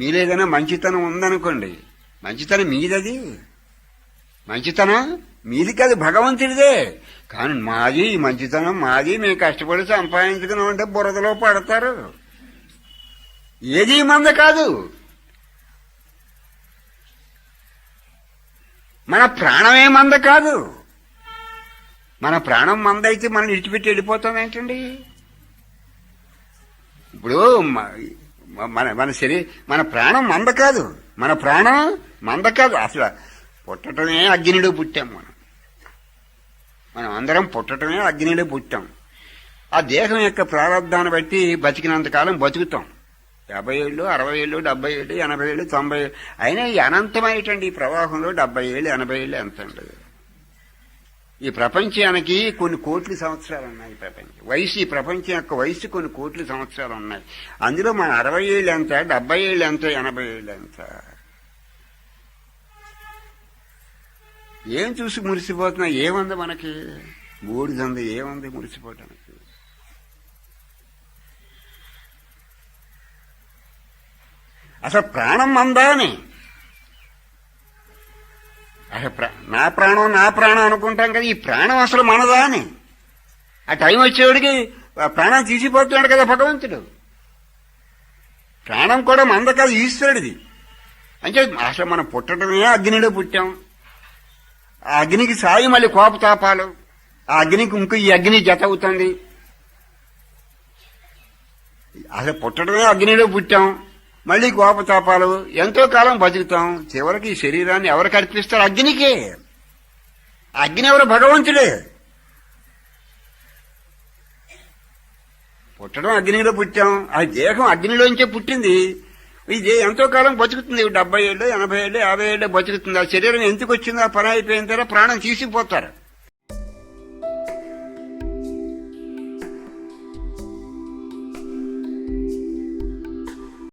మీలో ఏదైనా మంచితనం ఉందనుకోండి. మంచితనం మీదది. మంచితనం మీది కాదు భగవంతుడిదే. కానీ మాది ఈ మంచితనం మాది మేము కష్టపడి సంపాదించుకున్నాం అంటే బురదలో పడతారు. ఏది మంద కాదు. మన ప్రాణమే మంద కాదు. మన ప్రాణం మంద అయితే మనం విడిచిపెట్టి వెళ్ళిపోతాం ఏంటండి? ఇప్పుడు మన మన శరీరం మన ప్రాణం మంద కాదు. మన ప్రాణం మంద కాదు. అసలు పుట్టటమే అగ్నిలో పుట్టాం మనం. మనం అందరం పుట్టటమే అగ్నిలో పుట్టాం. ఆ దేహం యొక్క ప్రారంధాన్ని బట్టి బతికినంత కాలం బతుకుతాం. యాభై ఏళ్ళు అరవై ఏళ్ళు డెబ్బై ఏళ్ళు ఎనభై ఏళ్ళు తొంభై ఏళ్ళు. అయినా అనంతమైనటువంటి ఈ ప్రవాహంలో డెబ్బై ఏళ్ళు ఎనభై ఏళ్ళు ఎంత ఉండదు. ఈ ప్రపంచానికి కొన్ని కోట్ల సంవత్సరాలు ఉన్నాయి ప్రపంచం. వయసు ఈ ప్రపంచం యొక్క వయసు కొన్ని కోట్ల సంవత్సరాలు ఉన్నాయి. అందులో మన అరవై ఏళ్ళు ఎంత? డెబ్బై ఏళ్ళు ఎంత? ఎనభై ఏళ్ళు ఎంత? ఏం చూసి మురిసిపోతున్నా ఏముంది మనకి? బూడిదంది ఏముంది మురిసిపోవటానికి? అసలు ప్రాణం మందా అని నా ప్రాణం నా ప్రాణం అనుకుంటాం కదా ఈ ప్రాణం అసలు మనదా అని. ఆ టైం వచ్చేవాడికి ప్రాణం తీసిపోతున్నాడు కదా భగవంతుడు. ప్రాణం కూడా మంద కాదు ఈశ్వరుడిది. అంటే అసలు మనం పుట్టడమే అగ్నిలో పుట్టాం. ఆ అగ్నికి సాయి మళ్ళీ కోపతాపాలు ఆ అగ్నికి ఇంకో ఈ అగ్ని జత అవుతుంది. అసలు పుట్టడమే అగ్నిలో పుట్టాం. మళ్ళీ కోపతాపాలు ఎంతో కాలం బతుకుతాం. చివరికి ఈ శరీరాన్ని ఎవరికి అర్పిస్తారు? అగ్నికే. అగ్ని ఎవరు? భగవంతుడే. పుట్టడం అగ్నిలో పుట్టాం. ఆ దేహం అగ్నిలోంచే పుట్టింది. ఇది ఎంతో కాలం బతుకుతుంది. డెబ్బై ఏళ్ళు ఎనభై ఏళ్ళు యాభై ఏళ్ళు బతుకుతుంది. ఆ శరీరం ఎందుకు వచ్చిందో ఆ పని అయిపోయిన తర్వాత ప్రాణం తీసుకుపోతారు